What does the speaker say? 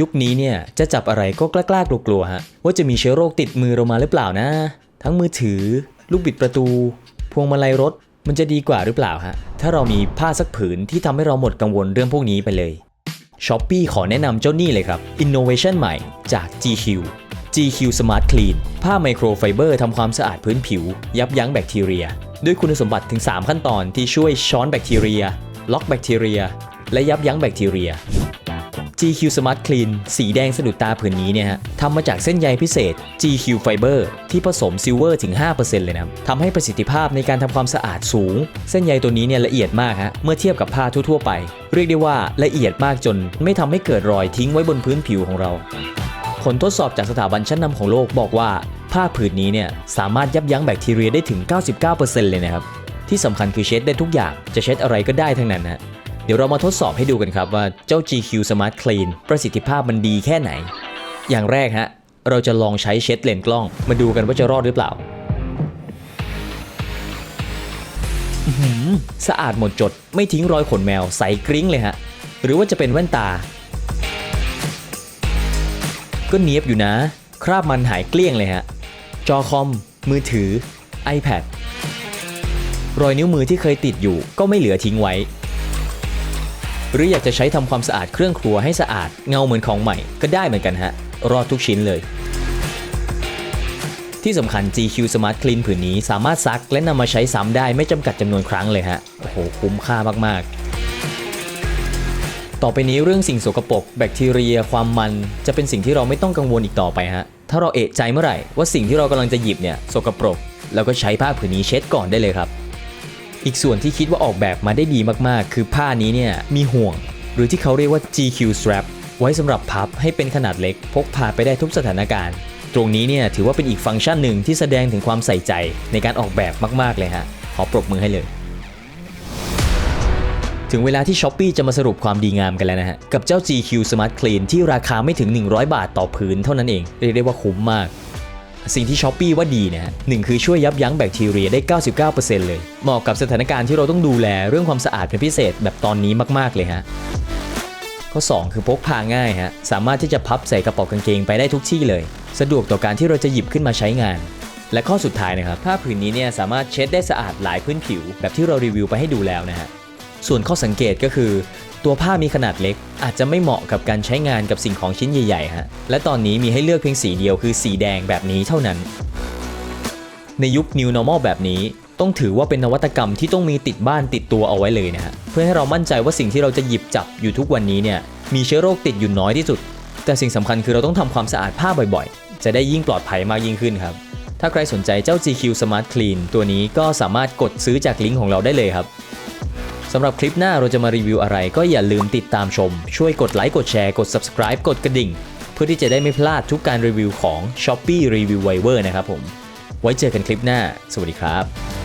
ยุคนี้เนี่ยจะจับอะไรก็กล้าๆกลัวๆฮะว่าจะมีเชื้อโรคติดมือเรามาหรือเปล่านะ ทั้งมือถือ ลูกบิดประตู พวงมาลัยรถมันจะดีกว่าหรือเปล่าฮะถ้าเรามีผ้าสักผืนที่ทำให้เราหมดกังวลเรื่องพวกนี้ไปเลย s h อ p e e ขอแนะนำเจ้านี่เลยครับ Innovation ใหม่จาก GQ GQ Smart Clean ผ้าไมโครไฟเบอร์ทำความสะอาดพื้นผิว ยับยั้งแบคทีเรีย ด้วยคุณสมบัติถึง 3 ขั้นตอนที่ช่วยช้อนแบคทีเรีย ล็อกแบคทีเรีย และยับยั้งแบคทีเรีย GQ Smart Clean สีแดงสะดุดตาผืนนี้เนี่ยฮะทำมาจากเส้นใยพิเศษ GQ Fiber ที่ผสมซิลเวอร์ถึง 5%เลยนะทำให้ประสิทธิภาพในการทำความสะอาดสูง เส้นใยตัวนี้เนี่ยละเอียดมากฮะเมื่อเทียบกับผ้าทั่วๆไป เรียกได้ว่าละเอียดมากจน ไม่ทำให้เกิดรอยทิ้งไว้บนพื้นผิวของเรา ผลทดสอบจากสถาบันชั้นนำของโลกบอกว่าผ้าผืนนี้เนี่ยสามารถยับยั้งแบคทีเรียได้ถึง 99%เลยนะครับที่สำคัญคือเช็ดได้ทุกอย่างจะเช็ดอะไรก็ได้ทั้งนั้นนะ เดี๋ยวเรามาทดสอบให้ดูกันครับว่าเจ้า GQ Smart Clean ประสิทธิภาพมันดีแค่ไหน อย่างแรกฮะ เราจะลองใช้เช็ดเลนกล้อง มาดูกันว่าจะรอดหรือเปล่าหือสะอาดหมดจดไม่ทิ้งรอยขนแมวใสกริ้งเลยฮะ หรือว่าจะเป็นแว่นตา ก็เนียบอยู่นะ คราบมันหายเกลี้ยงเลยฮะ จอคอม มือถือ iPad รอยนิ้วมือที่เคยติดอยู่ก็ไม่เหลือทิ้งไว้ หรืออยากจะใช้ทำความสะอาดเครื่องครัวให้สะอาดเงาเหมือนของใหม่ก็ได้เหมือนกันฮะ รอดทุกชิ้นเลย ที่สำคัญ GQ Smart Clean ผืนนี้สามารถซักและนำมาใช้ซ้ำได้ไม่จำกัดจำนวนครั้งเลยฮะ โอ้โห คุ้มค่ามาก ๆต่อไปนี้เรื่องสิ่งสกปรกแบคทีเรีย ความมัน จะเป็นสิ่งที่เราไม่ต้องกังวลอีกต่อไปฮะ ถ้าเราเอะใจเมื่อไหร่ว่าสิ่งที่เรากำลังจะหยิบเนี่ยสกปรก เราก็ใช้ผ้าผืนนี้เช็ดก่อนได้เลยครับ อีกส่วนที่คิดว่าออกแบบมาได้ดีมากๆ คือผ้านี้เนี่ยมีห่วง หรือที่เขาเรียกว่า GQ strap ไว้สำหรับพับให้เป็นขนาดเล็ก พกพาไปได้ทุกสถานการณ์ ตรงนี้เนี่ยถือว่าเป็นอีกฟังก์ชันหนึ่งที่แสดงถึงความใส่ใจในการออกแบบมากๆเลยฮะขอปรบมือให้เลย ถึงเวลาที่ s h อ p e e จะมาสรุปความดีงามกันแล้วนะฮะกับเจ้า GQ Smart Clean ที่ราคาไม่ถึง 100 บาทต่อผืนเท่านั้นเองเรียกได้ว่าคุ้มมาก สิ่งที่ช้อปปีว่าดีนะฮะหนึ่งคือช่วยยับยั้งแบคทีเรียได้ 99%เลย เหมาะกับสถานการณ์ที่เราต้องดูแลเรื่องความสะอาดเป็นพิเศษแบบตอนนี้มาก ๆ เลยฮะข้อ 2 คือพกพาง่ายฮะสามารถที่จะพับใส่กระเป๋ากางเกงไปได้ทุกที่เลย สะดวกต่อการที่เราจะหยิบขึ้นมาใช้งาน และข้อสุดท้ายนะครับผ้าผืนนี้เนี่ยสามารถเช็ดได้สะอาดหลายพื้นผิว แบบที่เรารีวิวไปให้ดูแล้วนะฮะ ส่วนข้อสังเกตก็คือ ตัวผ้ามีขนาดเล็ก อาจจะไม่เหมาะกับการใช้งานกับสิ่งของชิ้นใหญ่ๆฮะและตอนนี้มีให้เลือกเพียงสีเดียวคือสีแดงแบบนี้เท่านั้น ในยุค New Normal แบบนี้ ต้องถือว่าเป็นนวัตกรรมที่ต้องมีติดบ้านติดตัวเอาไว้เลยนะฮะเพื่อให้เรามั่นใจว่าสิ่งที่เราจะหยิบจับอยู่ทุกวันนี้เนี่ยมีเชื้อโรคติดอยู่น้อยที่สุด แต่สิ่งสำคัญคือเราต้องทำความสะอาดผ้าบ่อยๆ จะได้ยิ่งปลอดภัยมากยิ่งขึ้นครับถ้าใครสนใจเจ้า GQ Smart Clean ตัวนี้ก็สามารถกดซื้อจากลิงก์ของเราได้เลยครับ สำหรับคลิปหน้าเราจะมารีวิวอะไรก็อย่าลืมติดตามชม ช่วยกดไลค์กดแชร์กด subscribe กดกระดิ่ง เพื่อที่จะได้ไม่พลาดทุกการรีวิวของ Shopee Review Viver นะครับผม ไว้เจอกันคลิปหน้า สวัสดีครับ